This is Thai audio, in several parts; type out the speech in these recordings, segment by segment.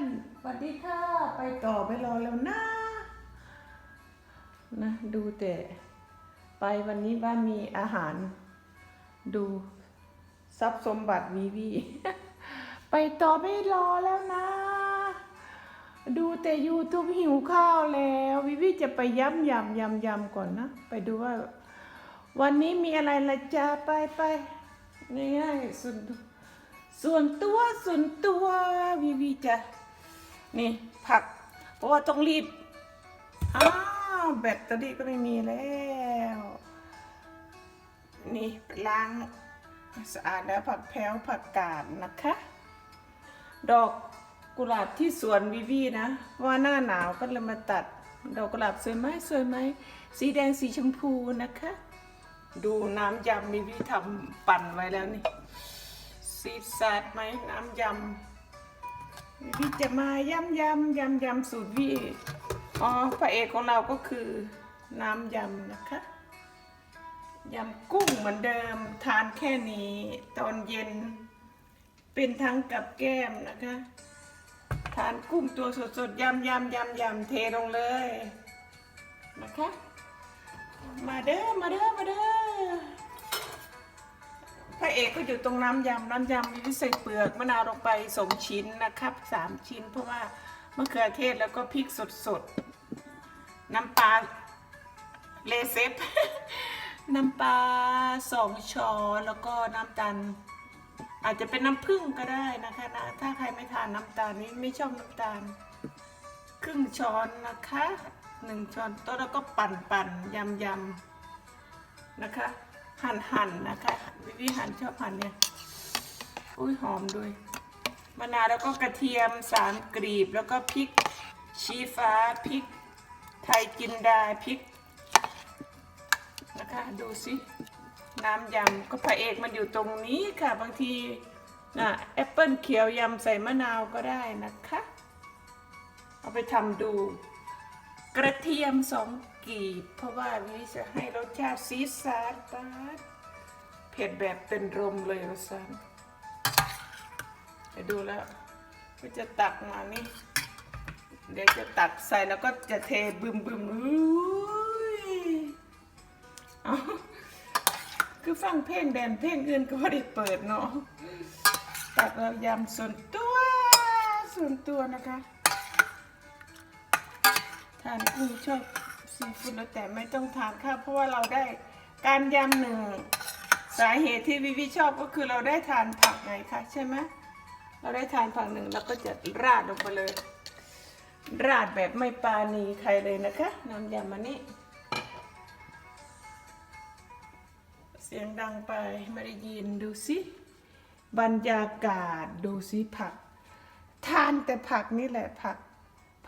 นสวัสดีค่ะ ไปต่อไปรอแล้วนะนะ ดูแต่ไปวันนี้ว่ามีอาหาร ดูทรัพย์สมบัติวีวีไปต่อไม่รอแล้วนะ ดูแต่ยูทูบหิวข้าวแล้ว วิวิจะไปย้ำยำยำยำก่อนนะ ไปดูว่า วันนี้มีอะไรละจ้าไปไปง่ายๆส่วนส่วนตัวส่วนตัววิวิจะ นี่ผัก เพราะว่าต้องรีบ อ้าวแบตเตอรี่ก็ไม่มีแล้ว นี่ล้างสะอาดแล้วผักแพ้วผักกาดนะคะ ดอกกุหลาบที่สวนวิวีนะ ว่าหน้าหนาวก็เลยมาตัด ดอกกุหลาบสวยไหมสวยไหมสีแดงสีชมพูนะคะ ดูน้ำยำวิวีทำปั่นไว้แล้วนี่ซีดซาดไหมน้ำยำ วิวีจะมายำยำยำยำสูตรวีอ๋อพระเอกของเราก็คือน้ำยำนะคะยำกุ้งเหมือนเดิมทานแค่นี้ตอนเย็น เป็นทั้งกับแก้มนะคะ ทานกุ้งตัวสดๆยำยำยำยำเทลงเลยนะคะ มาเด้อมาเด้อมาเด้อ ระเอกก็อยู่ตรงน้ำยำน้ำยำมีใส่เปลือกมะนาวลงไปสองชิ้นนะครับสามชิ้น เพราะว่ามะเขือเทศแล้วก็พริกสดๆน้ำปลาเลเซฟน้ำปลาสองช้อนแล้วก็น้ำตาลอาจจะเป็นน้ำผึ้งก็ได้นะคะนะถ้าใครไม่ทานน้ำตาลนี้ไม่ชอบน้ำตาล ครึ่งช้อนนะคะหนึ่งช้อนโต๊ะแล้วก็ปั่นปั่นยำยำนะคะ หั่นหั่นนะคะวิธีหั่นชอบหั่นเนี่ยอุ้ยหอมด้วยมะนาวแล้วก็กระเทียมสามกรีบแล้วก็พริกชี้ฟ้าพริกไทยจินดาพริกนะคะดูสิน้ำยำก็พระเอกมันอยู่ตรงนี้ค่ะบางทีนะแอปเปิลเขียวยำใส่มะนาวก็ได้นะคะ เอาไปทำดู กระเทียมสอง กีบ เพราะว่าวิจะให้รสชาติซีดซาดปาดเผ็ดแบบเป็นรมเลยรสันจะดูแล้วก็จะตักมานี่ เดี๋ยวจะตักใส่แล้วก็จะเทบึมบึมอุ้ยเอาคือฟังเพลงแดนเพลงอื่นก็ไม่ได้เปิดเนาะตักเรายำส่วนตัวส่วนตัวนะคะ ทานกุ้งชอบ ซีฟู้ดแล้วแต่ไม่ต้องทานข้าวเพราะว่าเราได้การยำหนึ่งสาเหตุที่วิวิชอบก็คือเราได้ทานผักไงคะใช่ไหมเราได้ทานผักหนึ่งเราก็จะราดลงไปเลย ราดแบบไม่ปาณีใครเลยนะคะ น้ำยำมันนี้เสียงดังไปไม่ได้ยินดูสิบรรยากาศดูสิผัก ทานแต่ผักนี่แหละผัก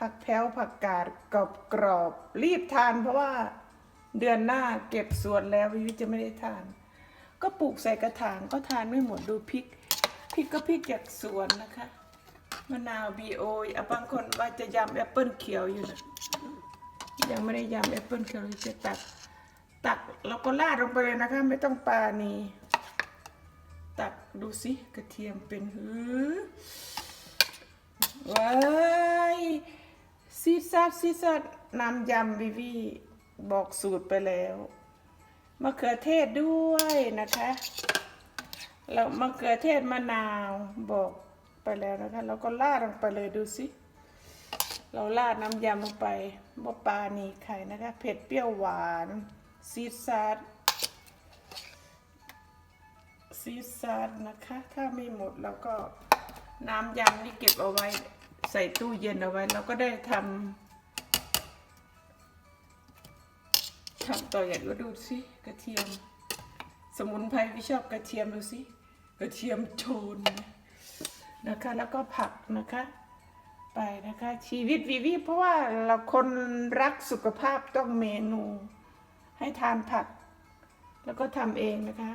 ผักแพ้วผักกาดกรอบกรอบๆรีบทานเพราะว่าเดือนหน้าเก็บสวนแล้ววิวจะไม่ได้ทาน ก็ปลูกใส่กระถางก็ทานไม่หมดดูพริกพริกก็พริกจากสวนนะคะมะนาวบีโอะบางคนว่าจะยำแอปเปิลเขียวอยู่นะยังไม่ได้ยำแอปเปิลเขียวเลยจะตักตักแล้วก็ราดลงไปเลยนะคะ ไม่ต้องปานีตักดูสิกระเทียมเป็นหือว้า ซีดซัดซีดซัดน้ำยำวิวีบอกสูตรไปแล้วมะเขือเทศด้วยนะคะแล้วมะเขือเทศมะนาวบอกไปแล้วนะคะแล้วก็ราดลงไปเลยดูสิเราราดน้ำยำลงไปบ่ปลานีไข่นะคะเผ็ดเปรี้ยวหวานซีดซัดซีดซัดนะคะ ถ้าไม่หมดเราก็น้ำยำนี่เก็บเอาไว้ ใส่ตู้เย็นเอาไว้เราก็ได้ทำทำต่ออย่างก็ดูสิกระเทียม สมุนไพรที่ชอบกระเทียมดูสิกระเทียมโชนนะคะ แล้วก็ผักนะคะ ไปนะคะ ชีวิตวิวีเพราะว่าเราคนรักสุขภาพต้องเมนู ให้ทานผัก แล้วก็ทำเองนะคะ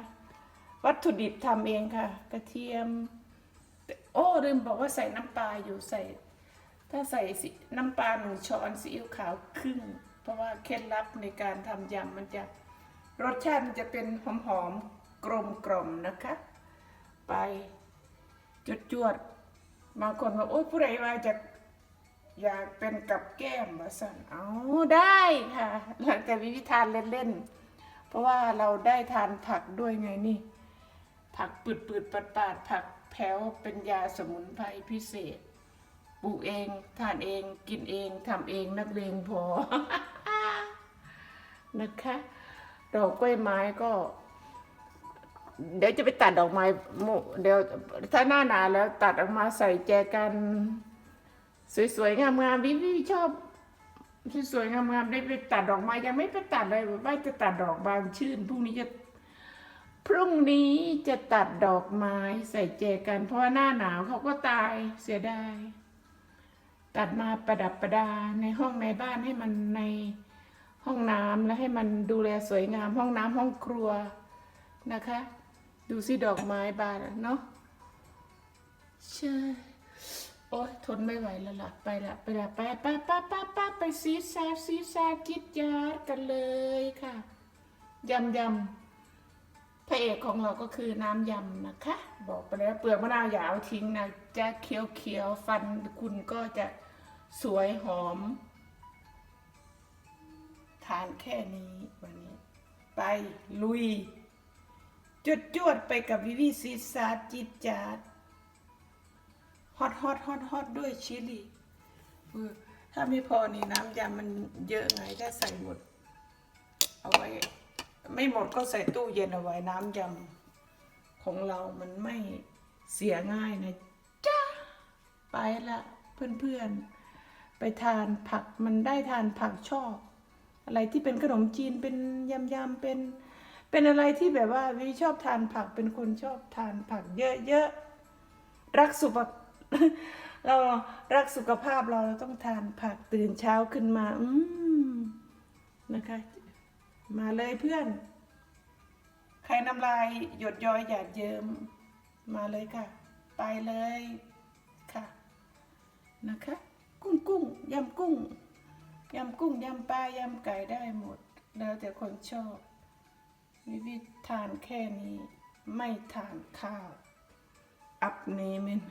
วัตถุดิบทำเองค่ะ กระเทียม โอ้ลืมบอกว่าใส่น้ำปลาอยู่ใส่ ถ้าใส่น้ำปลาหนึ่งช้อนซีอิ๊วขาวครึ่ง เพราะว่าเคล็ดลับในการทำยำมันจะรสชาติมันจะเป็นหอมๆกลมๆนะคะ ไปจวดจวดบางคนว่าโอ๊ยผู้ใดว่าจะอยากเป็นกับแก้มว่าสั่นเอาได้ค่ะ หลังจากวิธีทานเล่นๆ เพราะว่าเราได้ทานผักด้วยไงนี่ ผักปืดปืดปัดปาดๆผักแพ้วเป็นยาสมุนไพรพิเศษ ลูกเองทานเองกินเองทำเองนักเลงพอ นะคะดอกกล้วยไม้ก็ เดี๋ยวจะไปตัดดอกไม้เดี๋ยวถ้าหน้าหนาวแล้วตัดออกมาใส่แจกัน สวยๆงามๆวิวีชอบสวยๆงามๆได้ไปตัดดอกไม้ยังไม่ไปตัดเลยว่าจะตัดดอกบานชื่นพรุ่งนี้จะพรุ่งนี้จะตัดดอกไม้ใส่แจกัน เพราะว่าหน้าหนาวเขาก็ตายเสียดาย ตัดมาประดับประดาในห้องในบ้านให้มันในห้องน้ำและให้มันดูแลสวยงามห้องน้ำห้องครัวนะคะ ดูสิดอกไม้บานเนาะใช่โอ๊ยทนไม่ไหวแล้วล่ะไปละไปละไปไปไปไปไปไปซีซาซีซาจิตยาดกันเลยค่ะยำยำพระเอกของเราก็คือน้ำยำนะคะ บอกไปแล้วเปลือกมะนาวอย่าเอาทิ้งนะจะเคี้ยวเคี้ยวฟันคุณก็จะ สวยหอม ทานแค่นี้วันนี้ ไปลุย จุดจวดๆไปกับวิวีซีซาจิตจาดฮอตฮอตฮอตฮอตด้วยชิลี่ถ้าไม่พอนี่น้ำยำมันเยอะไงถ้าใส่หมด เอาไว้ ไม่หมดก็ใส่ตู้เย็นเอาไว้น้ำยำของเรามันไม่เสียง่ายนะจ้าไปละเพื่อนๆ ไปทานผักมันได้ทานผักชอบ อะไรที่เป็นขนมจีนเป็นยำยำๆเป็น เป็นอะไรที่แบบว่าวิชอบทานผักเป็นคนชอบทานผักเยอะๆรักสุขเรารักสุขภาพเราเราต้องทานผักตื่นเช้าขึ้นมา อืมนะคะ มาเลยเพื่อน ใครน้ำลายหยดย้อยหยาดเยิมมาเลยค่ะ ไปเลย ยำกุ้งยำปลายำไก่ได้หมด แล้วแต่คนชอบวิวิทานแค่นี้ ไม่ทานข้าว อับเนมิน